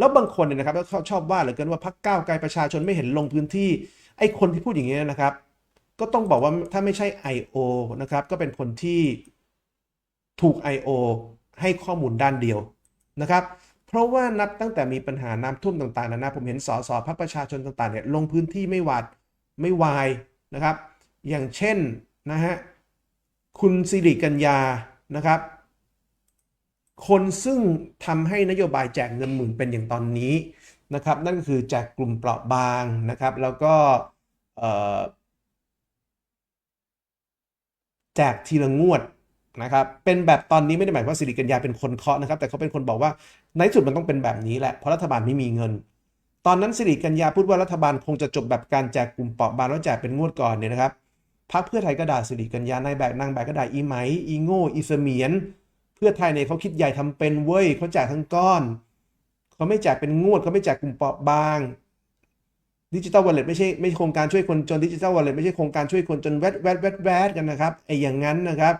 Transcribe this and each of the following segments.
แล้วบางคนเนี่ยนะครับก็ชอบว่าเหลือเกินว่าพักก้าวไกลประชาชนไม่เห็นลงพื้นที่ไอ้คนที่พูดอย่างนี้ยนะครับ ก็ต้องบอกว่าถ้าไม่ใช่ I.O. นะครับก็เป็นคนที่ถูก I.O. ให้ข้อมูลด้านเดียวนะครับเพราะว่านับตั้งแต่มีปัญหาน้ำท่วมต่างๆนานาผมเห็นสสพรรคประชาชนต่างๆเนี่ยลงพื้นที่ไม่หวาดไม่วายนะครับ อย่างเช่นนะฮะคุณสิริกัญญานะครับ คนซึ่งทำให้นโยบายแจกเงินหมื่นเป็นอย่างตอนนี้นะครับ นั่นก็คือแจกกลุ่มเปราะบางนะครับ แล้วก็แจกทีละงวดนะครับ เป็นแบบตอนนี้ไม่ได้หมายว่าสิริกัญญาเป็นคนเคาะนะครับ แต่เขาเป็นคนบอกว่าในสุดมันต้องเป็นแบบนี้แหละเพราะรัฐบาลไม่มีเงิน ตอนนั้นสิริกัญญาพูดว่ารัฐบาลคงจะจบแบบการแจกกลุ่มเปราะบางแล้วแจกเป็นงวดก่อนเนี่ยนะครับพรรคเพื่อไทยก็ด่าสิริกัญญานายแบกนางแบกก็ด่าอีไหมอีโง่อีเสมียน พื่อไทยเนี่ยเขาคิดใหญ่ทำเป็นเว้ยเขาแจกทั้งก้อนเขาไม่แจกเป็นงวดเขาไม่แจกกลุ่มเปราะบางดิจิตอลวอลเล็ตไม่ใช่ไม่ใช่โครงการช่วยคนจนดิจิตอลวอลเล็ตไม่ใช่โครงการช่วยคนจนแวดแวดแวดแวดกันนะครับไอ้อย่างนั้นนะครับ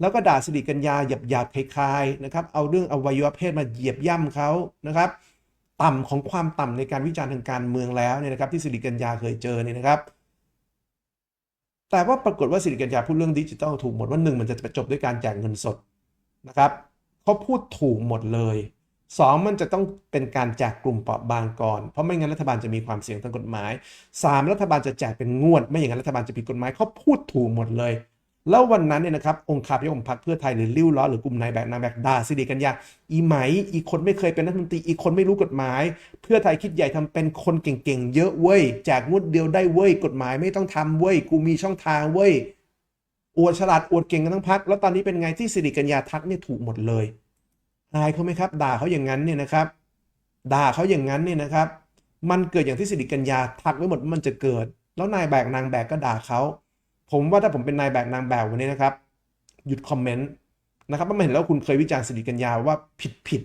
แล้วก็ด่าสิริกัญญาหยาบหยาบคลายๆนะครับเอาเรื่องอวัยวะเพศมาเหยียบย่ำเขานะครับ ต่ำของความต่ำในการวิจารณ์ทางการเมืองแล้วเนี่ยนะครับที่สิริกัญญาเคยเจอเนี่ยนะครับ แต่ว่าปรากฏว่าสิริกัญญาพูดเรื่องดิจิทัลถูกหมดว่าหนึ่งมันจะจบด้วยการแจกเงินสด นะครับเขาพูดถูกหมดเลยสองมันจะต้องเป็นการแจกกลุ่มเปราะบางก่อน เพราะไม่งั้นรัฐบาลจะมีความเสี่ยงทางกฎหมายสามรัฐบาลจะแจกเป็นงวด ไม่อย่างนั้นรัฐบาลจะผิดกฎหมายเขาพูดถูกหมดเลย แล้ววันนั้นเนี่ยนะครับองค์คาพยพของพรรคเพื่อไทยหรือริ้วล้อหรือกลุ่มนายแบกนางแบกด่าสิริกัญญาอีไหม อีคนไม่เคยเป็นรัฐมนตรีอีคนไม่รู้กฎหมาย เพื่อไทยคิดใหญ่ทำเป็นคนเก่งๆเยอะเว้ยแจกงวดเดียวได้เว้ยกฎหมายไม่ต้องทำเว้ยกูมีช่องทางเว้ย อวดฉลาดอวดเก่งกันทั้งพัก แล้วตอนนี้เป็นไงที่สิริกัญญาทักเนี่ยถูกหมดเลยอายเขาไหมครับ ด่าเขาอย่างนั้นเนี่ยนะครับ ด่าเขาอย่างนั้นเนี่ยนะครับ มันเกิดอย่างที่สิริกัญญาทักไว้หมดมันจะเกิด แล้วนายแบกนางแบกก็ด่าเขาผมว่าถ้าผมเป็นนายแบกนางแบกวันนี้นะครับ หยุดคอมเมนต์นะครับเพราะมันเห็นแล้วคุณเคยวิจารณ์สิริกัญญาว่าผิดผิด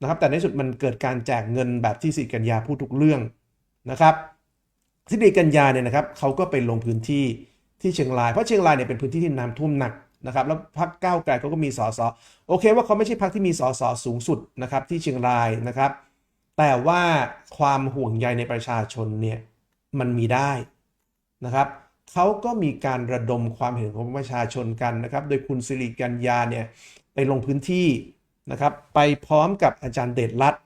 นะครับแต่ในสุดมันเกิดการแจกเงินแบบที่สิริกัญญาพูดทุกเรื่องนะครับสิริกัญญาเนี่ยนะครับเขาก็ไปลงพื้นที่ ที่เชียงราย เพราะเชียงรายเนี่ยเป็นพื้นที่ที่น้ำท่วมหนักนะครับแล้วพรรคก้าวไกลเขาก็มีสสโอเคว่าเขาไม่ใช่พรรคที่มีสสสูงสุดนะครับที่เชียงรายนะครับ แต่ว่าความห่วงใยในประชาชนเนี่ยมันมีได้นะครับเขาก็มีการระดมความเห็นของประชาชนกันนะครับ โดยคุณสิริกัญญาเนี่ยไปลงพื้นที่นะครับ ไปพร้อมกับอาจารย์เดชรัตน์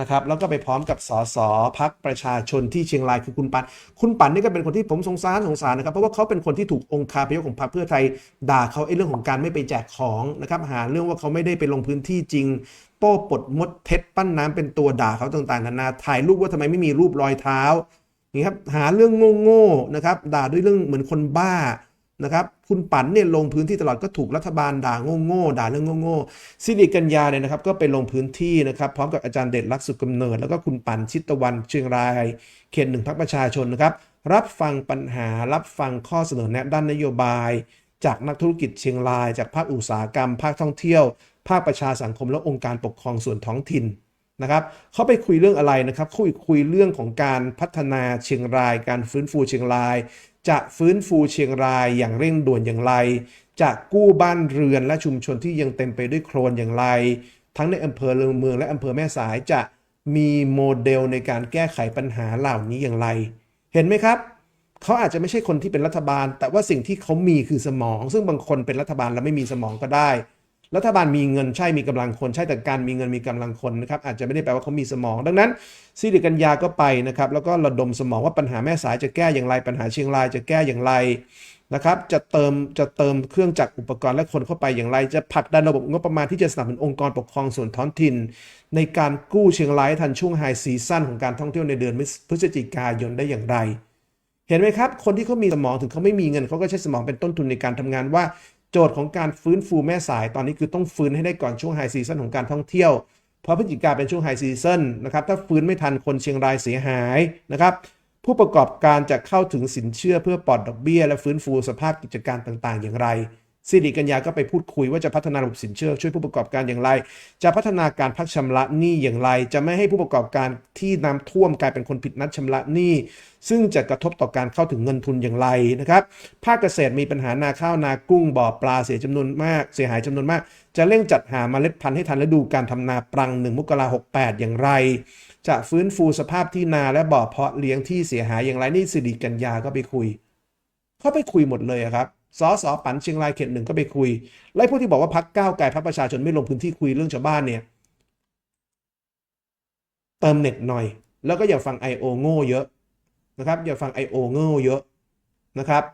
นะครับแล้วก็ไปพร้อมกับสสพักประชาชนที่เชียงรายคือคุณปันคุณปันนี่ก็เป็นคนที่ผมสงสารสงสารนะครับ เพราะว่าเขาเป็นคนที่ถูกองคาพยพของพรรคเพื่อไทยด่าเขาไอ้เรื่องของการไม่ไปแจกของนะครับหาเรื่องว่าเขาไม่ได้ไปลงพื้นที่จริง โป้ปดมดเท็จปั้นน้ำเป็นตัวด่าเขาต่างๆนานาถ่ายรูปว่าทำไมไม่มีรูปรอยเท้านี่ครับหาเรื่องโง่ๆนะครับด่าด้วยเรื่องเหมือนคนบ้า นะครับคุณปันเนี่ยลงพื้นที่ตลอดก็ถูกรัฐบาลด่าโง่ๆด่าเรื่องโง่ๆสิริกัญญาเนี่ยนะครับก็ไปลงพื้นที่นะครับพร้อมกับอาจารย์เดชรักสุขกำเนิด แล้วก็คุณปันชิตตะวันเชียงรายเขตหนึ่งพักประชาชนนะครับรับฟังปัญหารับฟังข้อเสนอแนะด้านนโยบาย จากนักธุรกิจเชียงราย จากภาคอุตสาหกรรม ภาคท่องเที่ยว ภาคประชาสังคมและองค์การปกครองส่วนท้องถิ่นนะครับเขาไปคุยเรื่องอะไรนะครับคุยคุยเรื่องของการพัฒนาเชียงราย การฟื้นฟูเชียงราย จะฟื้นฟูเชียงรายอย่างเร่งด่วนอย่างไร จะกู้บ้านเรือนและชุมชนที่ยังเต็มไปด้วยโคลนอย่างไร ทั้งในอำเภอเมืองและอำเภอแม่สายจะมีโมเดลในการแก้ไขปัญหาเหล่านี้อย่างไร เห็นไหมครับ เขาอาจจะไม่ใช่คนที่เป็นรัฐบาล แต่ว่าสิ่งที่เขามีคือสมอง ซึ่งบางคนเป็นรัฐบาลแล้วไม่มีสมองก็ได้ รัฐบาลมีเงินใช่มีกำลังคนใช่แต่การมีเงินมีกำลังคนนะครับอาจจะไม่ได้แปลว่าเขามีสมอง ดังนั้นสิริกัญญาก็ไปนะครับแล้วก็ระดมสมองว่าปัญหาแม่สายจะแก้อย่างไร ปัญหาเชียงรายจะแก้อย่างไรนะครับจะเติมจะเติมเครื่องจักรอุปกรณ์และคนเข้าไปอย่างไร จะผลักดันระบบงบประมาณที่จะสนับสนุนองค์กรปกครองส่วนท้องถิ่น ในการกู้เชียงรายทันช่วงไฮซีซั่นของการท่องเที่ยวในเดือนพฤศจิกายนได้อย่างไร เห็นไหมครับ คนที่เขามีสมองถึงเขาไม่มีเงินเขาก็ใช้สมองเป็นต้นทุนในการทำงานว่า โจทย์ของการฟื้นฟูแม่สายตอนนี้คือต้องฟื้นให้ได้ก่อนช่วงไฮซีซันของการท่องเที่ยว เพราะพฤศจิกาเป็นช่วงไฮซีซันนะครับถ้าฟื้นไม่ทันคนเชียงรายเสียหายนะครับผู้ประกอบการจะเข้าถึงสินเชื่อเพื่อปลอดดอกเบี้ย และฟื้นฟูสภาพกิจการต่างๆ อย่างไร สิริกัญญาก็ไปพูดคุยว่าจะพัฒนาระบบสินเชื่อ ช่วยผู้ประกอบการอย่างไร จะพัฒนาการพักชำระหนี้อย่างไร จะไม่ให้ผู้ประกอบการที่น้ำท่วมกลายเป็นคนผิดนัดชำระหนี้ ซึ่งจะกระทบต่อการเข้าถึงเงินทุนอย่างไรนะครับ ภาคเกษตรมีปัญหานาข้าวนากุ้งบ่อปลาเสียจำนวนมาก เสียหายจำนวนมาก จะเร่งจัดหาเมล็ดพันธุ์ให้ทันฤดูการทำนาปรังหนึ่งมกราหกแปดอย่างไร จะฟื้นฟูสภาพที่นาและบ่อเพาะเลี้ยงที่เสียหายอย่างไรนี่สิริกัญญาก็ไปคุย เขาไปคุยหมดเลยครับ สสปันเชียงรายเขตหนึ่งก็ไปคุย ไล่พวกที่บอกว่าพักก้าวไกลพักประชาชนไม่ลงพื้นที่คุยเรื่องชาวบ้านเนี่ย เติมเน็ตหน่อย แล้วก็อย่าฟัง I.O. โง่เยอะนะครับ อย่าฟัง I.O. โง่เยอะนะครับ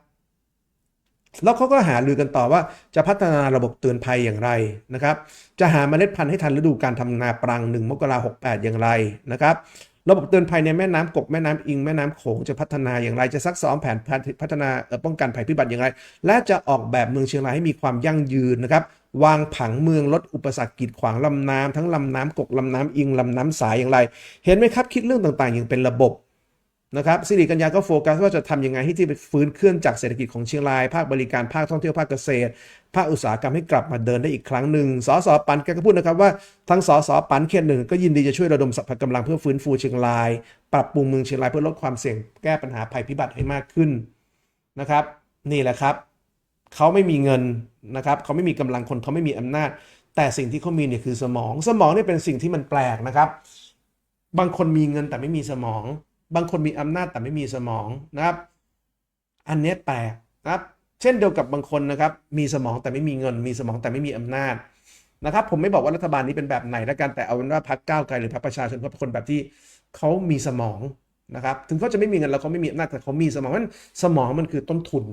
แล้วเขาก็หาลือกันต่อว่าจะพัฒนาระบบเตือนภัยอย่างไรนะครับ จะหาเมล็ดพันธุ์ให้ทันฤดูการทำนาปรังหนึ่งมกราหกแปดอย่างไรนะครับ ระบบเตือนภัยในแม่น้ำกกแม่น้ำอิงแม่น้ำโขงจะพัฒนาอย่างไรจะซักซ้อมแผนพัฒนาป้องกันภัยพิบัติอย่างไร และจะออกแบบเมืองเชียงรายให้มีความยั่งยืนนะครับวางผังเมืองลดอุปสรรคกีดขวางลำน้ำทั้งลำน้ำกกลำน้ำอิงลำน้ำสายอย่างไร เห็นไหมครับคิดเรื่องต่างๆ อย่างเป็นระบบ นะครับสิริกัญญาก็โฟกัสว่าจะทำยังไงให้ที่ฟื้นเคลื่อนจากเศรษฐกิจของเชียงราย ภาคบริการภาคท่องเที่ยวภาคเกษตร ภาคอุตสาหกรรมให้กลับมาเดินได้อีกครั้งหนึ่งสสปันแกก็พูดนะครับว่าทั้งสสปันเขตหนึ่งก็ยินดีจะช่วยระดมสรรพกำลังเพื่อฟื้นฟูเชียงราย ปรับปรุงเมืองเชียงรายเพื่อลดความเสี่ยงแก้ปัญหาภัยพิบัติให้มากขึ้นนะครับ นี่แหละครับเขาไม่มีเงินนะครับเขาไม่มีกำลังคนเขาไม่มีอำนาจ แต่สิ่งที่เขามีเนี่ยคือสมอง สมองเนี่ยเป็นสิ่งที่มันแปลกนะครับ บางคนมีเงินแต่ไม่มีสมอง บางคนมีอำนาจแต่ไม่มีสมองนะครับ อันนี้แปลกนะครับ เช่นเดียวกับบางคนนะครับมีสมองแต่ไม่มีเงิน มีสมองแต่ไม่มีอำนาจนะครับผมไม่บอกว่ารัฐบาลนี้เป็นแบบไหนแล้วกันแต่เอาเป็นว่าพรรคก้าวไกลหรือพรรคประชาชนเขาเป็นคนแบบที่เขามีสมองนะครับ ถึงเขาจะไม่มีเงินแล้วเขาไม่มีอำนาจแต่เขามีสมองมันสมองมันคือต้นทุน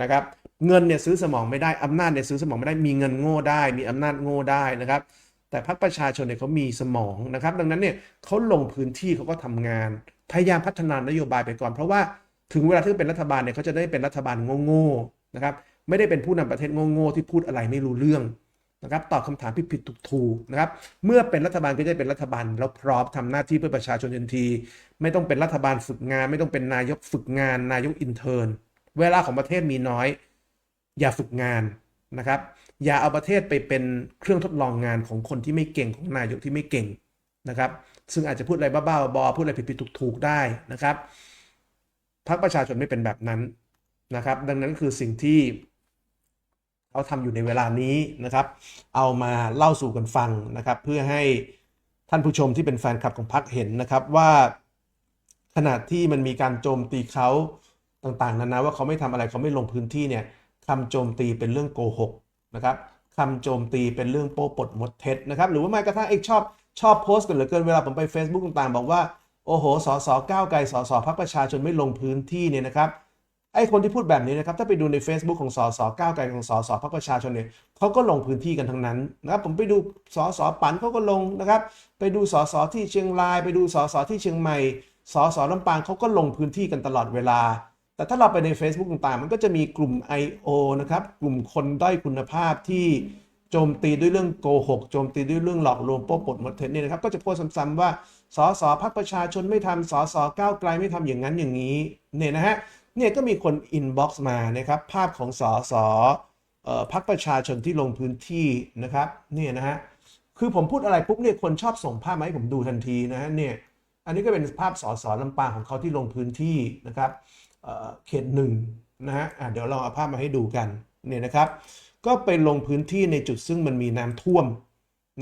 นะครับ เงินเนี่ยซื้อสมองไม่ได้อำนาจเนี่ยซื้อสมองไม่ได้มีเงินโง่ได้ มีอำนาจโง่ได้นะครับ แต่พรรคประชาชนเนี่ยเขามีสมองนะครับ ดังนั้นเนี่ยเขาลงพื้นที่เขาก็ทำงาน พยายามพัฒนานโยบายไปก่อน เพราะว่าถึงเวลาที่เป็นรัฐบาลเนี่ยเขาจะได้เป็นรัฐบาลโง่ๆนะครับไม่ได้เป็นผู้นำประเทศโง่ๆที่พูดอะไรไม่รู้เรื่องนะครับตอบคำถามผิดๆถูกๆนะครับ เมื่อเป็นรัฐบาลก็จะเป็นรัฐบาลแล้วพร้อมทำหน้าที่เพื่อประชาชนทันที ไม่ต้องเป็นรัฐบาลฝึกงาน ไม่ต้องเป็นนายกฝึกงาน นายกอินเทอร์นเวลาของประเทศมีน้อย อย่าฝึกงานนะครับ อย่าเอาประเทศไปเป็นเครื่องทดลองงานของคนที่ไม่เก่งของนายกที่ไม่เก่งนะครับ ซึ่งอาจจะพูดอะไรบ้าๆบอพูดอะไรผิดๆถูกๆได้นะครับพรรคประชาชนไม่เป็นแบบนั้นนะครับ ดังนั้นคือสิ่งที่เขาทำอยู่ในเวลานี้นะครับ เอามาเล่าสู่กันฟังนะครับ เพื่อให้ท่านผู้ชมที่เป็นแฟนคลับของพรรคเห็นนะครับว่าขณะที่มันมีการโจมตีเขาต่างๆนานาว่าเขาไม่ทำอะไรเขาไม่ลงพื้นที่เนี่ยคำโจมตีเป็นเรื่องโกหก นะครับคำโจมตีเป็นเรื่องโป้ปดมดเท็จนะครับ หรือว่าแม้กระทั่งเอกชอบชอบโพสต์กันเหลือเกินเวลาผมไป Facebook ต่างๆ บอกว่า โอ้โหสสก้าวไกลสสพักประชาชนไม่ลงพื้นที่เนี่ยนะครับไอ้คนที่พูดแบบนี้นะครับถ้าไปดูใน Facebook ของสสก้าวไกลของสสพักประชาชนเนี่ยเขาก็ลงพื้นที่กันทั้งนั้นนะครับผมไปดูสสปันเขาก็ลงนะครับไปดูสสที่เชียงราย ไปดูสสที่เชียงใหม่สสลำปางเขาก็ลงพื้นที่กันตลอดเวลา แต่ถ้าเราไปใน Facebook ต่างๆ มันก็จะมีกลุ่ม I.O. นะครับ กลุ่มคนด้อยคุณภาพที่โจมตีด้วยเรื่องโกหก โจมตีด้วยเรื่องหลอกลวงโป๊ปดมดเท็จเนี่ยนะครับ ก็จะโพสต์ซ้ำๆว่า สสพักประชาชนไม่ทำสสก้าวไกลไม่ทำอย่างนั้นอย่างนี้ เนี่ยนะฮะ เนี่ยก็มีคนอินบ็อกซ์มานะครับ ภาพของสสพักประชาชนที่ลงพื้นที่นะครับ เนี่ยนะฮะ คือผมพูดอะไรปุ๊บเนี่ยคนชอบส่งภาพมาให้ผมดูทันทีนะฮะ เนี่ย อันนี้ก็เป็นภาพสสลำปางของเขาที่ลงพื้นที่นะครับ เขตหนึ่งนะฮะะเดี๋ยวเราเอาภาพมาให้ดูกันเนี่ยนะครับ ก็ไปลงพื้นที่ในจุดซึ่งมันมีน้ำท่วม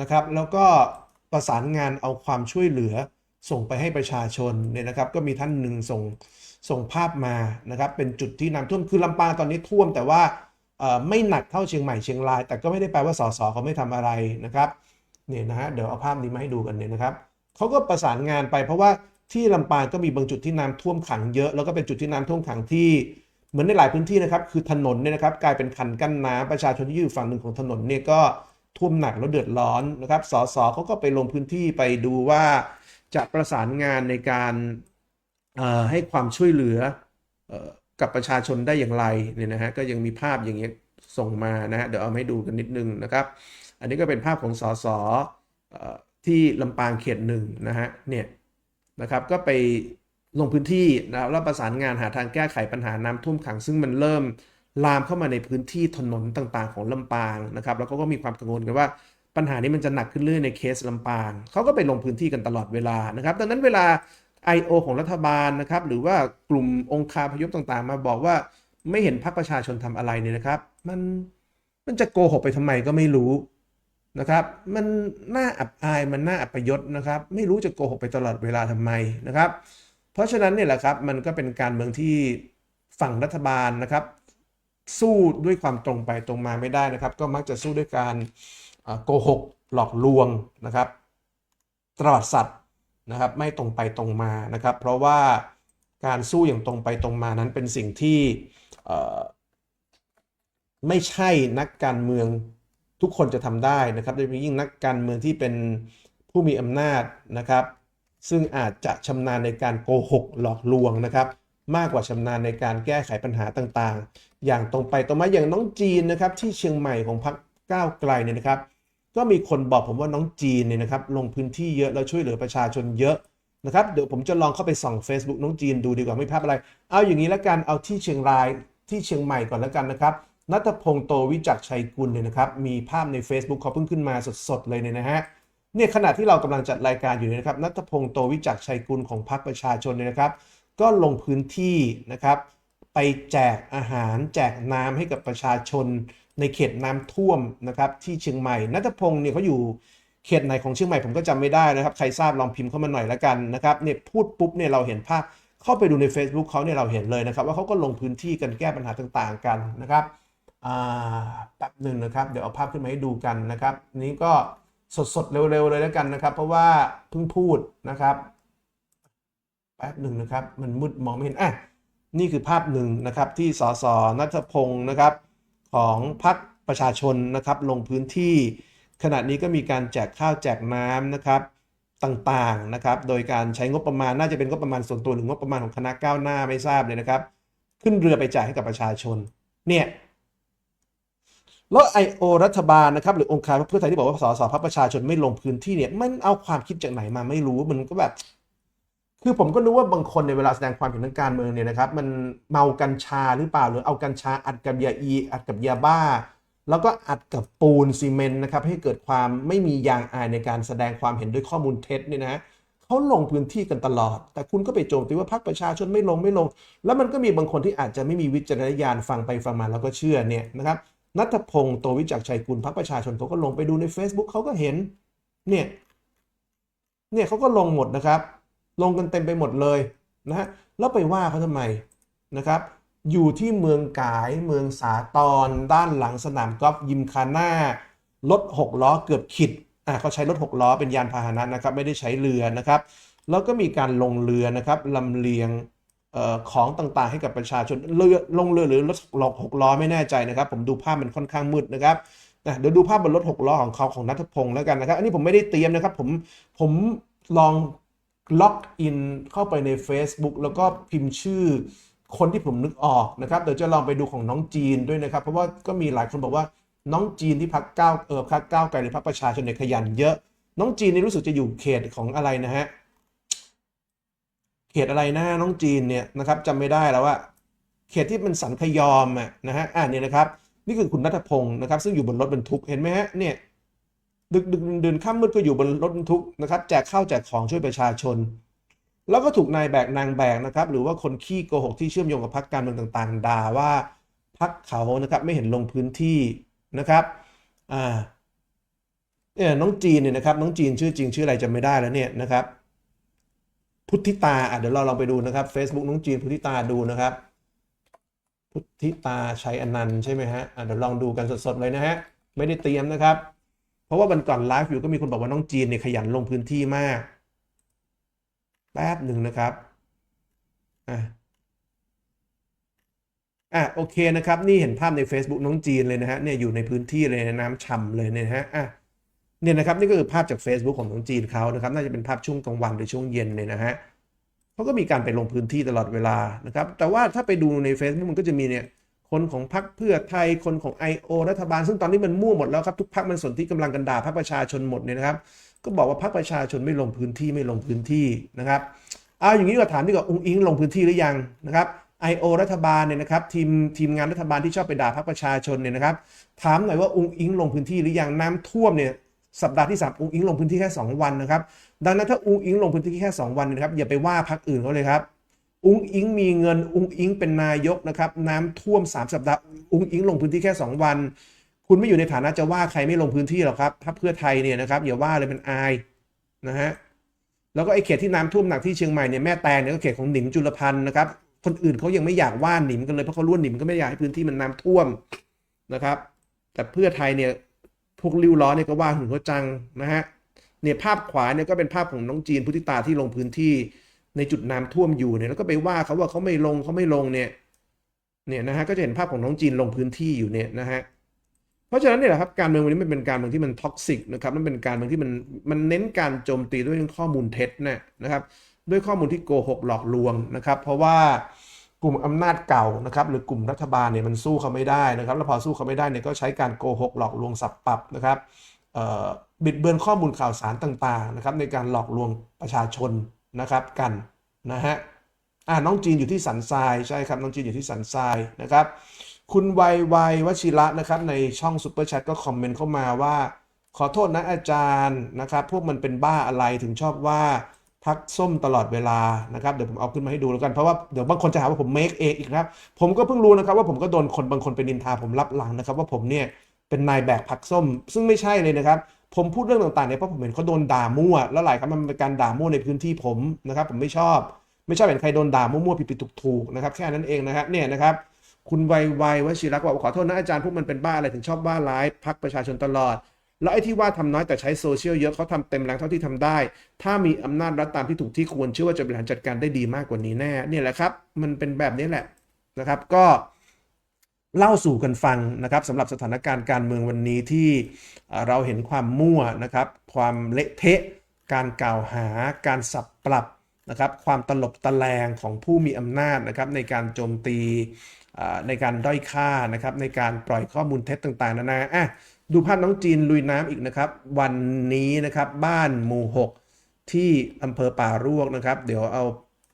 นะครับ แล้วก็ประสานงานเอาความช่วยเหลือส่งไปให้ประชาชนเนี่ยนะครับ ก็มีท่านหนึ่งส่งส่งภาพมานะครับเป็นจุดที่น้ำท่วมคือลำปางตอนนี้ท่วม แต่ว่าไม่หนักเท่าเชียงใหม่เชียงราย แต่ก็ไม่ได้แปลว่าสสเขาไม่ทำอะไรนะครับเนี่ยนะฮะเดี๋ยวเอาภาพนี้มาให้ดูกันเนี่ยนะครับเขาก็ประสานงานไปเพราะว่า ที่ลำปางก็มีบางจุดที่น้ำท่วมขังเยอะแล้วก็เป็นจุดที่น้ำท่วมขังที่เหมือนในหลายพื้นที่นะครับ คือถนนเนี่ยนะครับกลายเป็นคันกั้นน้ำประชาชนที่อยู่ฝั่งหนึ่งของถนนเนี่ยก็ท่วมหนักแล้วเดือดร้อนนะครับสสเขาก็ไปลงพื้นที่ไปดูว่าจะประสานงานในการให้ความช่วยเหลืออกับประชาชนได้อย่างไรเนี่ยนะฮะก็ยังมีภาพอย่างเงี้ยส่งมานะฮะเดี๋ยวเอาให้ดูกันนิดนึงนะครับ อันนี้ก็เป็นภาพของสสที่ลำปางเขตหนึ่งนะฮะเนี่ย นะครับ ก็ไปลงพื้นที่นะครับแล้วประสานงานหาทางแก้ไขปัญหาน้ำท่วมขัง ซึ่งมันเริ่มลามเข้ามาในพื้นที่ถนนต่างๆ ของลำปางนะครับ แล้วเขาก็มีความกังวลกันว่าปัญหานี้มันจะหนักขึ้นเรื่อยในเคสลำปางเขาก็ไปลงพื้นที่กันตลอดเวลานะครับ ดังนั้นเวลา I.O. ของรัฐบาลนะครับ หรือว่ากลุ่มองค์คาพยพต่างๆ มาบอกว่าไม่เห็นพรรคประชาชนทำอะไรเนี่ยนะครับ มันมันจะโกหกไปทำไมก็ไม่รู้ นะครับ มันน่าอับอายมันน่าอัปยศนะครับ ไม่รู้จะโกหกไปตลอดเวลาทำไมนะครับ เพราะฉะนั้นเนี่ยแหละครับมันก็เป็นการเมืองที่ฝั่งรัฐบาลนะครับ สู้ด้วยความตรงไปตรงมาไม่ได้นะครับ ก็มักจะสู้ด้วยการโกหกหลอกลวงนะครับตรวจสัตว์นะครับไม่ตรงไปตรงมานะครับ เพราะว่าการสู้อย่างตรงไปตรงมานั้นเป็นสิ่งที่ไม่ใช่นักการเมือง ทุกคนจะทำได้นะครับโดยเฉพาะยิ่งนักการเมืองที่เป็นผู้มีอำนาจนะครับ ซึ่งอาจจะชำนาญในการโกหกหลอกลวงนะครับ มากกว่าชำนาญในการแก้ไขปัญหาต่างๆ อย่างตรงไปตรงมาอย่างน้องจีนนะครับ ที่เชียงใหม่ของพรรคก้าวไกลเนี่ยนะครับ ก็มีคนบอกผมว่าน้องจีนเนี่ยนะครับ ลงพื้นที่เยอะแล้วช่วยเหลือประชาชนเยอะนะครับเดี๋ยวผมจะลองเข้าไปส่อง Facebook น้องจีนดูดีกว่าไม่พลาดอะไร เอาอย่างนี้แล้วกันเอาที่เชียงรายที่เชียงใหม่ก่อนแล้วกันนะครับ นัทพงศ์โตวิจักชัยกุลเนี่ยนะครับมีภาพใน Facebook เขาเพิ่งขึ้นมาสดๆเลยเนี่ยนะฮะเนี่ยขณะที่เรากำลังจัดรายการอยู่เนี่ยนะครับนัทพงศ์โตวิจักชัยกุลของพรรคประชาชนเนี่ยนะครับ ก็ลงพื้นที่นะครับไปแจกอาหารแจกน้ำให้กับประชาชน ในเขตน้ำท่วมนะครับที่เชียงใหม่นัทพงศ์เนี่ยเขาอยู่เขตไหนของเชียงใหม่ผมก็จำไม่ได้นะครับ ใครทราบลองพิมพ์เข้ามาหน่อยละกันนะครับเนี่ยพูดปุ๊บเนี่ยเราเห็นภาพเข้าไปดูใน Facebook เขาเนี่ยเราเห็นเลยนะครับ ว่าเขาก็ลงพื้นที่กันแก้ปัญหาต่างๆกันนะครับ แป๊บหนึ่งนะครับ เดี๋ยวเอาภาพขึ้นมาให้ดูกันนะครับ นี้ก็สดๆ เร็วๆ เลยแล้วกันนะครับ เพราะว่าเพิ่งพูดนะครับ แป๊บหนึ่งนะครับ มันมืดมองไม่เห็นอะนี่คือภาพหนึ่งนะครับที่สสนัทพงศ์นะครับ ของพรรคประชาชนนะครับ ลงพื้นที่ ขณะนี้ก็มีการแจกข้าวแจกน้ำนะครับต่างๆนะครับ โดยการใช้งบประมาณน่าจะเป็นงบประมาณส่วนตัวหรืองบประมาณของคณะก้าวหน้าไม่ทราบเลยนะครับ ขึ้นเรือไปจ่ายให้กับประชาชน เนี่ย แล้วไอโอรัฐบาลนะครับหรือองค์การเพื่อไทยที่บอกว่าสสพรรคประชาชนไม่ลงพื้นที่เนี่ยมันเอาความคิดจากไหนมาไม่รู้มันก็แบบ คือผมก็รู้ว่าบางคนในเวลาแสดงความเห็นทางการเมืองเนี่ยนะครับ มันเมากัญชาหรือเปล่าหรือเอากัญชาอัดกับยาอี อัดกับยาบ้า แล้วก็อัดกับปูนซีเมนต์นะครับให้เกิดความไม่มียางอายในการแสดงความเห็นด้วยข้อมูลเท็จเนี่ยนะเขาลงพื้นที่กันตลอด แต่คุณก็ไปโจมตีว่าพรรคประชาชนไม่ลงไม่ลง แล้วมันก็มีบางคนที่อาจจะไม่มีวิจารณญาณฟังไปฟังมาแล้วก็เชื่อเนี่ยนะครับ นัทพงศ์โตวิจักชัยกุลพรรคประชาชนเขาก็ลงไปดูใน Facebook เขาก็เห็น เนี่ย เนี่ยเขาก็ลงหมดนะครับ ลงกันเต็มไปหมดเลยนะฮะ แล้วไปว่าเขาทำไมนะครับ อยู่ที่เมืองกาย เมืองสาตรด้านหลังสนามกอล์ฟยิมคาน่ารถหกล้อเกือบขิด อะเขาใช้รถหกล้อเป็นยานพาหนะนะครับ ไม่ได้ใช้เรือนะครับ แล้วก็มีการลงเรือนะครับลำเลียง ของต่างๆ ให้กับประชาชนเรือลงเรือหรือรถหลอกหกล้อไม่แน่ใจนะครับ ผมดูภาพมันค่อนข้างมืดนะครับนะเดี๋ยวดูภาพบนรถหกล้อของเขาของนัทพงศ์แล้วกันนะครับ อันนี้ผมไม่ได้เตรียมนะครับ ผมผมลองล็อกอินเข้าไปใน Facebook แล้วก็พิมพ์ชื่อคนที่ผมนึกออกนะครับเดี๋ยวจะลองไปดูของน้องจีนด้วยนะครับ เพราะว่าก็มีหลายคนบอกว่าน้องจีนที่พักก้าวเออพักก้าวไกลหรือพักประชาชนเนี่ยขยันเยอะ น้องจีนนี่รู้สึกจะอยู่เขตของอะไรนะฮะ ตอะไรนะน้องจีนเนี่ยนะครับจำไม่ได้แล้วว่าเขตที่มันสันขยอมอะนะฮะอ่านี่นะครับ นี่คือคุณนัทพงศ์นะครับซึ่งอยู่บนรถบรรทุกเห็นไหมฮะเนี่ยดึกดึกเดินค่ำมืดก็อยู่บนรถบรรทุกนะครับแจกข้าวแจกของช่วยประชาชน แล้วก็ถูกนายแบกนางแบกนะครับหรือว่าคนขี้โกหกที่เชื่อมโยงกับพรรคการเมืองต่างๆด่าว่าพรรคเขานะครับไม่เห็นลงพื้นที่นะครับอ่าเนี่ยน้องจีนเนี่ยนะครับน้องจีนชื่อจริงชื่ออะไรจำไม่ได้แล้วเนี่ยนะครับ พุทธิตาอะเดี๋ยวเราลองไปดูนะครับ Facebook น้องจีนพุทธิตาดูนะครับ พุทธิตาชัยอนันต์ใช่ไหมฮะอะเดี๋ยวลองดูกันสดๆเลยนะฮะไม่ได้เตรียมนะครับ เพราะว่าวันก่อนไลฟ์อยู่ก็มีคนบอกว่าน้องจีนเนี่ยขยันลงพื้นที่มากแป๊บหนึ่งนะครับอะอะโอเคนะครับ นี่เห็นภาพใน Facebook น้องจีนเลยนะฮะเนี่ยอยู่ในพื้นที่เลยนะน้ำฉ่ำเลยเนี่ยนะฮะอะ เนี่ยนะครับนี่ก็คือภาพจาก Facebook ของน้องจีนเขานะครับน่าจะเป็นภาพช่วงกลางวันหรือช่วงเย็นเนี่ยนะฮะเขาก็มีการไปลงพื้นที่ตลอดเวลานะครับแต่ว่าถ้าไปดูใน Facebook มันก็จะมีเนี่ยคนของพรรคเพื่อไทยคนของ I.O. รัฐบาล ซึ่งตอนนี้มันมั่วหมดแล้วครับทุกพรรคมันสนที่กำลังกันด่าพรรคประชาชนหมดเนี่ยนะครับ ก็บอกว่าพรรคประชาชนไม่ลงพื้นที่ไม่ลงพื้นที่นะครับเอาอย่างนี้ก็ถามดีกว่าองค์อิงลงพื้นที่หรือยังนะครับ I.O. รัฐบาลเนี่ยนะครับทีมทีมงานรัฐบาลที่ชอบไปด่าพรรคประชาชนเนี่ยนะครับถามหน่อยว่าอุ้งอิงลงพื้นที่หรือยังน้ำท่วมเนี่ย สัปดาห์ที่สามอุ้งอิงลงพื้นที่แค่ 2 วันนะครับ ดังนั้นถ้าอุ้งอิงลงพื้นที่แค่ 2 วันนะครับอย่าไปว่าพรรคอื่นเขาเลยครับอุ้งอิงมีเงินอุ้งอิงเป็นนายกนะครับน้ำท่วม 3 สัปดาห์อุ้งอิงลงพื้นที่แค่ 2 วัน คุณไม่อยู่ในฐานะจะว่าใครไม่ลงพื้นที่หรอกครับถ้าเพื่อไทยเนี่ยนะครับอย่าว่าเลยเป็นอายนะฮะแล้วก็ไอ้เขตที่น้ำท่วมหนักที่เชียงใหม่เนี่ยแม่แตงเนี่ยก็เขตของหนิมจุลพันธ์นะครับคนอื่นเขายังไม่อยากว่าหนิมกันเลยเพราะเขารู้ว่าหนิมก็ไม่อยากให้พื้นที่มันน้ำท่วมนะครับ แต่เพื่อไทยเนี่ย พวกริ้วล้อเนี่ยก็ว่าหุ่นเขาจังนะฮะเนี่ยภาพขวาเนี่ยก็เป็นภาพของน้องจีนพุทธิตาที่ลงพื้นที่ในจุดน้ำท่วมอยู่เนี่ยแล้วก็ไปว่าเขาว่าเขาไม่ลงเขาไม่ลงเนี่ยเนี่ยนะฮะก็จะเห็นภาพของน้องจีนลงพื้นที่อยู่เนี่ยนะฮะเพราะฉะนั้นเนี่ยแหละครับการเมืองวันนี้มันเป็นการเมืองที่มันท็อกซิกนะครับมันเป็นการเมืองที่มันมันเน้นการโจมตีด้วยข้อมูลเท็จนะนะครับ ด้วยข้อมูลที่โกหกหลอกลวงนะครับ เพราะว่า กลุ่มอำนาจเก่านะครับหรือกลุ่มรัฐบาลเนี่ยมันสู้เขาไม่ได้นะครับ แล้วพอสู้เขาไม่ได้เนี่ยก็ใช้การโกหกหลอกลวงสับปรับนะครับบิดเบือนข้อมูลข่าวสารต่างๆนะครับในการหลอกลวงประชาชนนะครับกันนะฮะอ่าน้องจีนอยู่ที่สันทรายใช่ครับน้องจีนอยู่ที่สันทรายนะครับ คุณวัยวัยวชิระนะครับในช่องซูเปอร์แชทก็คอมเมนต์เข้ามาว่า ขอโทษนะอาจารย์นะครับ พวกมันเป็นบ้าอะไรถึงชอบว่า พักส้มตลอดเวลานะครับเดี๋ยวผมเอาขึ้นมาให้ดูแล้วกันเพราะว่าเดี๋ยวบางคนจะหาว่าผมเมคเองอีกนะครับผมก็เพิ่งรู้นะครับว่าผมก็โดนคนบางคนเป็นนินทาผมรับหลังนะครับ ว่าผมเนี่ยเป็นนายแบกพักส้ม ซึ่งไม่ใช่เลยนะครับ ผมพูดเรื่องต่างๆเนี่ยเพราะผมเห็นเขาโดนด่ามั่ว แล้วหลายครั้งมันเป็นการด่ามั่วในพื้นที่ผมนะครับ ผมไม่ชอบ ไม่ชอบเห็นใครโดนด่ามั่วๆผิดๆถูกๆนะครับแค่นั้นเองนะครับเนี่ยนะครับคุณวัยวัยวชิระบอกว่าขอโทษนะอาจารย์พวกมันเป็นบ้าอะไรถึงชอบว่าร้ายพักประชาชนตลอด แล้วไอ้ที่ว่าทำน้อยแต่ใช้โซเชียลเยอะเขาทำเต็มแรงเท่าที่ทำได้ ถ้ามีอำนาจรัฐตามที่ถูกที่ควรเชื่อว่าจะบริหารจัดการได้ดีมากกว่านี้แน่เนี่ยแหละครับ มันเป็นแบบนี้แหละนะครับก็เล่าสู่กันฟังนะครับสำหรับสถานการณ์การเมืองวันนี้ที่เราเห็นความมั่วนะครับ ความเละเทะ การกล่าวหา การสับปรับนะครับ ความตลบตะแลงของผู้มีอำนาจนะครับ ในการโจมตีในการด้อยค่านะครับ ในการปล่อยข้อมูลเท็จต่างๆนานาอะ ดูภาพน้องจีนลุยน้ำอีกนะครับ วันนี้นะครับบ้านหมู่6ที่อำเภอป่ารวกนะครับ เดี๋ยวเอา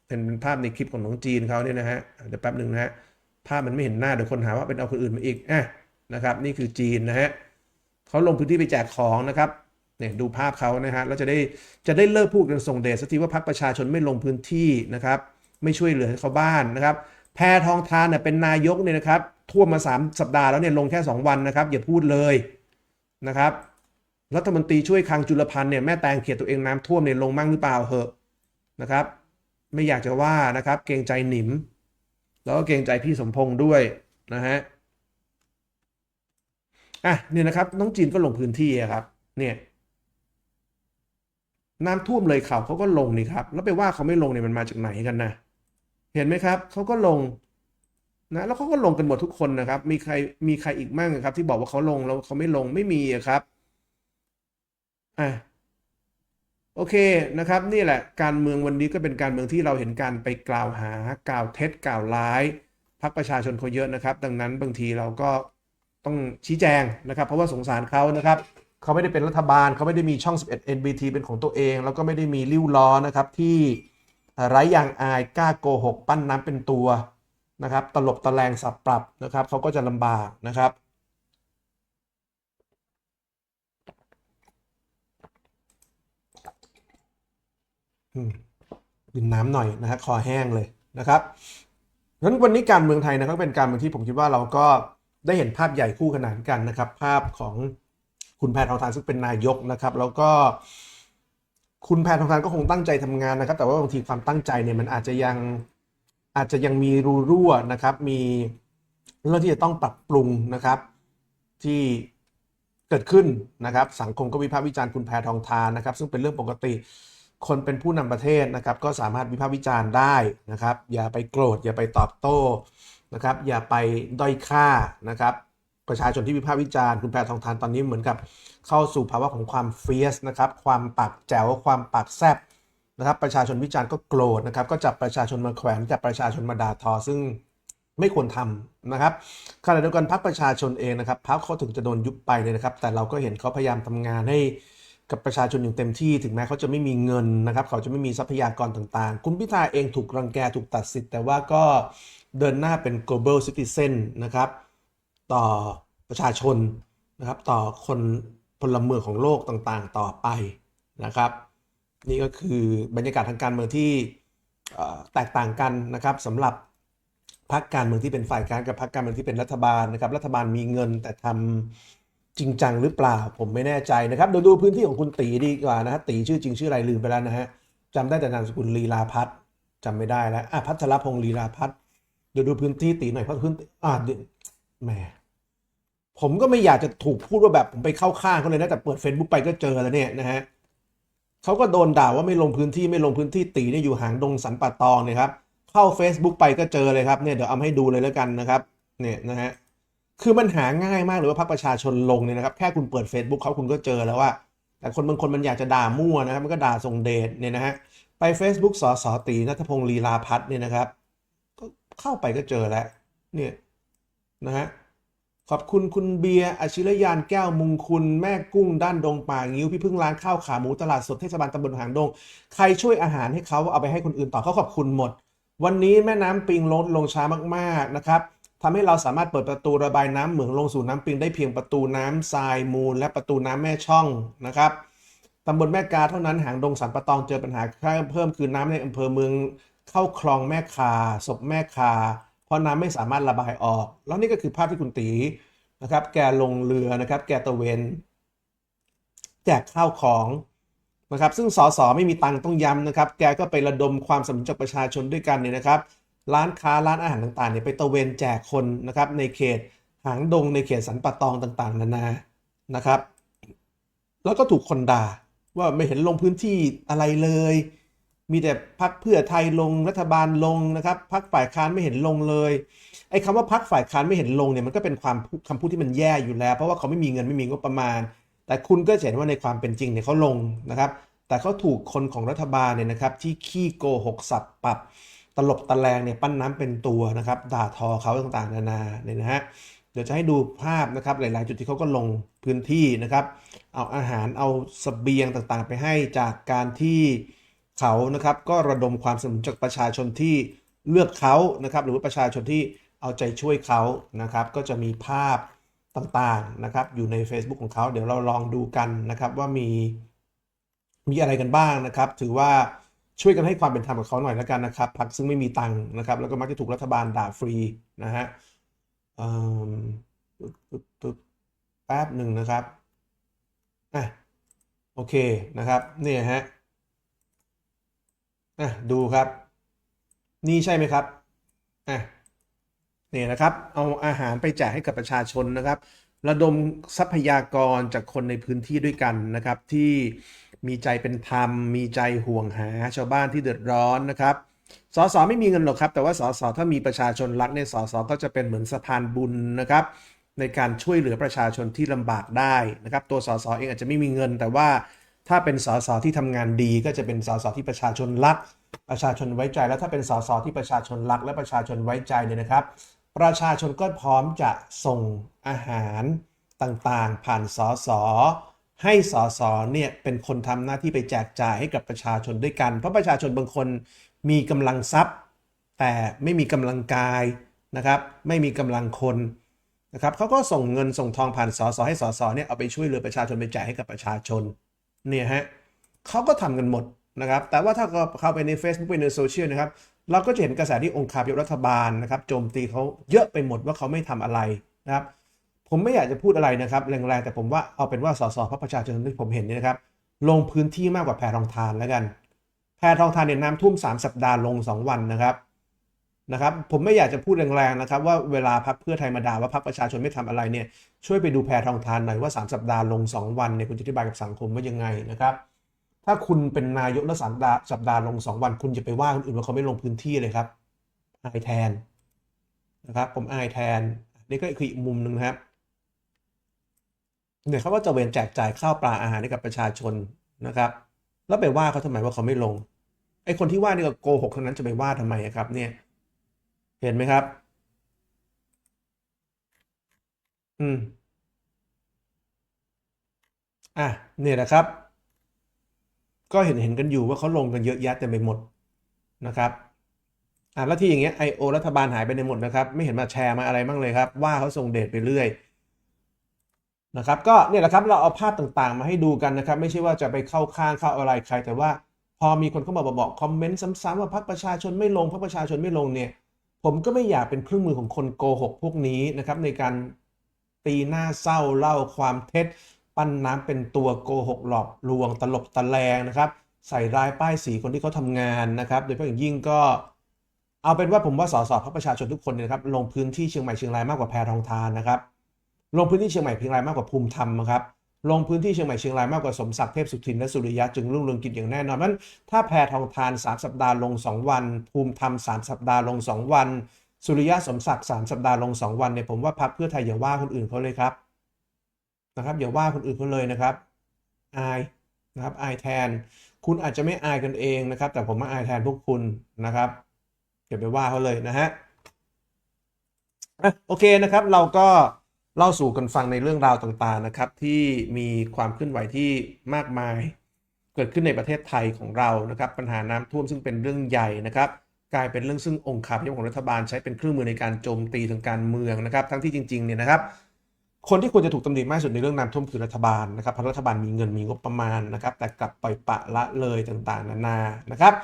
เป็นภาพในคลิปของน้องจีนเขาเนี่ยนะฮะเดี๋ยวแป๊บหนึ่งนะฮะภาพมันไม่เห็นหน้าเดี๋ยวคนหาว่าเป็นเอาคนอื่นมาอีกอะนะครับ นี่คือจีนนะฮะเขาลงพื้นที่ไปแจกของนะครับเนี่ยดูภาพเขานะฮะแล้วจะได้จะได้เลิกพูดกันส่งเดชสักทีว่าพรรคประชาชนไม่ลงพื้นที่นะครับ ไม่ช่วยเหลือเขาบ้านนะครับ แพทองทานเนี่ยเป็นนายกเนี่ยนะครับท่วมมา 3 สัปดาห์แล้วเนี่ยลงแค่ 2 วันนะครับอย่าพูดเลย นะครับรัฐมนตรีช่วยคลังจุลพันธ์เนี่ยแม่แตงเขียดตัวเองน้ำท่วมเนี่ยลงมั่งหรือเปล่าเหอะนะครับ ไม่อยากจะว่านะครับ เกรงใจหนิม แล้วก็เกรงใจพี่สมพงษ์ด้วยนะฮะอะเนี่ยนะครับน้องจีนก็ลงพื้นที่ครับเนี่ยน้ำท่วมเลยเขาเขาก็ลงนี่ครับ แล้วไปว่าเขาไม่ลงเนี่ยมันมาจากไหนกันนะ เห็นไหมครับ เขาก็ลง นะแล้วเขาก็ลงกันหมดทุกคนนะครับ มีใครมีใครอีกมั่งครับ ที่บอกว่าเขาลงแล้วเขาไม่ลงไม่มีครับอะโอเคนะครับ นี่แหละการเมืองวันนี้ก็เป็นการเมืองที่เราเห็นการไปกล่าวหากล่าวเท็จกล่าวร้ายพรรคประชาชนเขาเยอะนะครับ ดังนั้นบางทีเราก็ต้องชี้แจงนะครับ เพราะว่าสงสารเขานะครับเขาไม่ได้เป็นรัฐบาลเขาไม่ได้มีช่อง 11 NBT เป็นของตัวเอง แล้วก็ไม่ได้มีริ้วล้อนะครับที่ไร้ยางอายกล้าโกหก ปั้นน้ำเป็นตัว นะครับตลบตะแลงสับปรับนะครับเขาก็จะลำบากนะครับ ดื่มน้ำหน่อยนะฮะคอแห้งเลยนะครับงั้นวันนี้การเมืองไทยนะครับเป็นการเมืองที่ผมคิดว่าเราก็ได้เห็นภาพใหญ่คู่ขนานกันนะครับ ภาพของคุณแพทองทานซึ่งเป็นนายกนะครับ แล้วก็คุณแพทองทานก็คงตั้งใจทำงานนะครับ แต่ว่าบางทีความตั้งใจเนี่ยมันอาจจะยัง อาจจะยังมีรูรั่วนะครับ มีเรื่องที่จะต้องปรับปรุงนะครับ ที่เกิดขึ้นนะครับ สังคมก็วิพากษ์วิจารณ์คุณแพทองทานนะครับ ซึ่งเป็นเรื่องปกติคนเป็นผู้นำประเทศนะครับ ก็สามารถวิพากษ์วิจารณ์ได้นะครับ อย่าไปโกรธอย่าไปตอบโต้นะครับ อย่าไปด้อยค่านะครับประชาชนที่วิพากษ์วิจารณ์คุณแพทองทานตอนนี้เหมือนกับ เข้าสู่ภาวะของความเฟียสนะครับ ความปากแจ๋วความปากแซบ นะครับประชาชนวิจารณ์ก็โกรธนะครับก็จับประชาชนมาแขวนจับประชาชนมาด่าทอซึ่งไม่ควรทำนะครับขณะเดียวกันพรรคประชาชนเองนะครับพรรคเขาถึงจะโดนยุบไปเนี่ยนะครับ แต่เราก็เห็นเขาพยายามทำงานให้กับประชาชนอย่างเต็มที่ ถึงแม้เขาจะไม่มีเงินนะครับ เขาจะไม่มีทรัพยากรต่างๆ คุณพิธาเองถูกรังแกถูกตัดสิทธิ์ แต่ว่าก็เดินหน้าเป็น global citizen นะครับ ต่อประชาชนนะครับ ต่อคนพลเมืองของโลกต่างๆ ต่อไปนะครับ นี่ก็คือบรรยากาศทางการเมืองที่แตกต่างกันนะครับสำหรับพรรคการเมืองที่เป็นฝ่ายค้านกับพรรคการเมืองที่เป็นรัฐบาลนะครับ รัฐบาลมีเงินแต่ทำจริงจังหรือเปล่า ผมไม่แน่ใจนะครับเดี๋ยวดูพื้นที่ของคุณตีดีกว่านะฮะตีชื่อจริงชื่ออะไรลืมไปแล้วนะฮะจำได้แต่นามสกุลลีลาพัฒน์จำไม่ได้แล้วอะพัทรพงศ์ลีลาพัฒน์เดี๋ยวดูพื้นที่ตีหน่อยเพราะพื้นอ่าแหมผมก็ไม่อยากจะถูกพูดว่าแบบผมไปเข้าข้างเขาเลยนะแต่เปิด Facebook ไปก็เจอแล้วเนี่ยนะฮะ เขาก็โดนด่าว่าไม่ลงพื้นที่ไม่ลงพื้นที่ตีเนี่ยอยู่หางดงสันป่าตองเนี่ยครับเข้า Facebook ไปก็เจอเลยครับเนี่ยเดี๋ยวเอาให้ดูเลยแล้วกันนะครับเนี่ยนะฮะคือมันหาง่ายมากเลยว่าพรรคประชาชนลงเนี่ยนะครับแค่คุณเปิด Facebook เขาคุณก็เจอแล้วว่า แต่คนบางคนมันอยากจะด่ามั่วนะครับมันก็ด่าส่งเดชเนี่ยนะฮะไป Facebook สสตีนัทพงศ์ลีลาพัฒน์เนี่ยนะครับก็เข้าไปก็เจอแล้วเนี่ยนะฮะ ขอบคุณคุณเบียร์อาชิรยานแก้วมุงคุณแม่กุ้งด้านดงป่างิ้วพี่พึ่งร้านข้าวขาหมูตลาดสดเทศบาลตำบลหางดง ใครช่วยอาหารให้เขาเอาไปให้คนอื่นต่อเขาขอบคุณหมด วันนี้แม่น้ำปิงลดลงช้ามากๆนะครับทำให้เราสามารถเปิดประตูระบายน้ำเหมืองลงสู่น้ำปิงได้เพียงประตูน้ำทรายมูล และประตูน้ำแม่ช่องนะครับตำบลแม่กาเท่านั้นหางดงสันปะตองเจอปัญหาเพิ่มคือน้ำในอำเภอเมืองเข้าคลองแม่คาศพแม่คา ราะน้ำไม่สามารถระบายออก แล้วนี่ก็คือภาพที่คุณตีนะครับ แกลงเรือนะครับ แกตะเวนแจกข้าวของนะครับ ซึ่งสสไม่มีตังค์ต้องย้ำนะครับ แกก็ไประดมความสนับสนุนจากประชาชนด้วยกันเนี่ยนะครับ ร้านค้าร้านอาหารต่างๆเนี่ยไปตะเวนแจกคนนะครับ ในเขตหางดงในเขตสันป่าตองต่างๆ นานานะครับ แล้วก็ถูกคนด่าว่าไม่เห็นลงพื้นที่อะไรเลย มีแต่พักเพื่อไทยลงรัฐบาลลงนะครับพักฝ่ายค้านไม่เห็นลงเลยไอ้คำว่าพักฝ่ายค้านไม่เห็นลงเนี่ยมันก็เป็นความคำพูดที่มันแย่อยู่แล้ว เพราะว่าเขาไม่มีเงินไม่มีงบประมาณ แต่คุณก็เห็นว่าในความเป็นจริงเนี่ยเขาลงนะครับ แต่เขาถูกคนของรัฐบาลเนี่ยนะครับ ที่ขี้โกหกสับปรับตลบตะแลงเนี่ยปั้นน้ำเป็นตัวนะครับ ด่าทอเขาต่างๆ นานาเนี่ยนะฮะเดี๋ยวจะให้ดูภาพนะครับหลายๆ จุดที่เขาก็ลงพื้นที่นะครับ เอาอาหารเอาเสบียงต่างๆ ไปให้จากการที่ เขานะครับก็ระดมความสนับสนุนจากประชาชนที่เลือกเขานะครับหรือว่าประชาชนที่เอาใจช่วยเขานะครับก็จะมีภาพต่างๆนะครับอยู่ใน Facebook ของเขาเดี๋ยวเราลองดูกันนะครับว่ามีมีอะไรกันบ้างนะครับ ถือว่าช่วยกันให้ความเป็นธรรมกับเขาหน่อยแล้วกันนะครับพรรคซึ่งไม่มีตังค์นะครับ แล้วก็มักจะถูกรัฐบาลด่าฟรีนะฮะแป๊บหนึ่งนะครับอะโอเคนะครับเนี่ยฮะ อะดูครับ นี่ใช่ไหมครับอะนี่นะครับ เอาอาหารไปแจกให้กับประชาชนนะครับ ระดมทรัพยากรจากคนในพื้นที่ด้วยกันนะครับ ที่มีใจเป็นธรรม มีใจห่วงหาชาวบ้านที่เดือดร้อนนะครับสสไม่มีเงินหรอกครับ แต่ว่าสสถ้ามีประชาชนรักเนี่ยสสก็จะเป็นเหมือนสะพานบุญนะครับ ในการช่วยเหลือประชาชนที่ลำบากได้นะครับ ตัวสสเองอาจจะไม่มีเงิน แต่ว่า ถ้าเป็นสสที่ทำงานดีก็จะเป็นสสที่ประชาชนรัก ประชาชนไว้ใจ แล้วถ้าเป็นสสที่ประชาชนรัก และประชาชนไว้ใจเนี่ยนะครับ ประชาชนก็พร้อมจะส่งอาหารต่างๆ ผ่านสสให้สสเนี่ยเป็นคนทำหน้าที่ไปแจกจ่ายให้กับประชาชนด้วยกัน เพราะประชาชนบางคนมีกำลังทรัพย์ แต่ไม่มีกำลังกายนะครับ ไม่มีกำลังคนนะครับเขาก็ส่งเงินส่งทองผ่านสสให้สสเนี่ยเอาไปช่วยเหลือประชาชนไปแจกให้กับประชาชน เนี่ยฮะเขาก็ทำกันหมดนะครับ แต่ว่าถ้าเข้าไปใน Facebook ไปในโซเชียลนะครับ เราก็จะเห็นกระแสที่องค์คาพยพรัฐบาลนะครับโจมตีเขาเยอะไปหมดว่าเขาไม่ทำอะไรนะครับ ผมไม่อยากจะพูดอะไรนะครับแรงๆแต่ผมว่าเอาเป็นว่าสสพรรคประชาชนที่ผมเห็นนี่นะครับ ลงพื้นที่มากกว่าแพรทองทานแล้วกัน แพรทองทานเนี่ยน้ำท่วม 3 สัปดาห์ลง 2 วันนะครับ นะครับผมไม่อยากจะพูดแรงๆนะครับว่าเวลาพักเพื่อไทยมาด่าว่าพักประชาชนไม่ทำอะไรเนี่ยช่วยไปดูแพรทองทานหน่อยว่า 3 สัปดาห์ลง 2 วันเนี่ยคุณจะอธิบายกับสังคมว่ายังไงนะครับถ้าคุณเป็นนายกแล้วสัปดาห์สัปดาห์ลง 2 วัน คุณจะไปว่าคนอื่นว่าเขาไม่ลงพื้นที่เลยครับอายแทนนะครับผมอายแทนนี่ก็คืออีกมุมหนึ่งนะครับเนี่ยเขาก็จะเวนแจกจ่ายข้าวปลาอาหารให้กับประชาชนนะครับ แล้วไปว่าเขาทำไมว่าเขาไม่ลงไอ้คนที่ว่านี่ก็โกหกทั้งนั้นจะไปว่าทำไมครับเนี่ย เห็นไหมครับ อืม อะเนี่ยนะครับ ก็เห็นเห็นกันอยู่ว่าเขาลงกันเยอะแยะเต็มไปหมดนะครับอะแล้วที่อย่างเงี้ย I.O. รัฐบาลหายไปในหมดนะครับ ไม่เห็นมาแชร์มาอะไรบ้างเลยครับ ว่าเขาส่งเดทไปเรื่อยนะครับก็เนี่ยแหละครับเราเอาภาพต่างๆ มาให้ดูกันนะครับ ไม่ใช่ว่าจะไปเข้าข้างเข้าอะไรใคร แต่ว่าพอมีคนเข้ามาบอกคอมเมนต์ซ้ำๆว่าพรรคประชาชนไม่ลงพรรคประชาชนไม่ลงเนี่ย ผมก็ไม่อยากเป็นเครื่องมือของคนโกหกพวกนี้นะครับในการตีหน้าเศร้าเล่าความเท็จ ปั้นน้ำเป็นตัวโกหกหลอกลวงตลบตะแลงนะครับ ใส่ร้ายป้ายสีคนที่เขาทำงานนะครับ โดยเฉพาะอย่างยิ่งก็ เอาเป็นว่าผมว่าสสพรรคประชาชนทุกคนเนี่ยนะครับ ลงพื้นที่เชียงใหม่เชียงรายมากกว่าแพรทองทานนะครับ ลงพื้นที่เชียงใหม่เชียงรายมากกว่าภูมิธรรมครับ ลงพื้นที่เชียงใหม่เชียงรายมากกว่าสมศักดิ์เทพสุทินและสุริยะจึงรุ่งเรืองกิจอย่างแน่นอนนั้นถ้าแพทองทาน 3 สัปดาห์ลง 2 วัน ภูมิธรรม 3 สัปดาห์ลง 2 วัน สุริยะสมศักดิ์3สัปดาห์ลง 2 วันเนี่ยผมว่าพรรคเพื่อไทยอย่าว่าคนอื่นเขาเลยครับนะครับอย่าว่าคนอื่นเขาเลยนะครับอายนะครับอายแทน คุณอาจจะไม่อายกันเองนะครับ แต่ผมมาอายแทนพวกคุณนะครับอย่าไปว่าเขาเลยนะฮะโอเคนะครับเราก็ เล่าสู่กันฟังในเรื่องราวต่างๆนะครับ ที่มีความเคลื่อนไหวที่มากมาย เกิดขึ้นในประเทศไทยของเรานะครับ ปัญหาน้ำท่วมซึ่งเป็นเรื่องใหญ่นะครับ กลายเป็นเรื่องซึ่งองค์คาพยพของรัฐบาลใช้เป็นเครื่องมือในการโจมตีทางการเมืองนะครับ ทั้งที่จริงๆเนี่ยนะครับ คนที่ควรจะถูกตำหนิมากที่สุดในเรื่องน้ำท่วมคือรัฐบาลนะครับเพราะรัฐบาลมีเงินมีงบประมาณนะครับ แต่กลับปล่อยปะละเลยต่างๆ นานานะครับ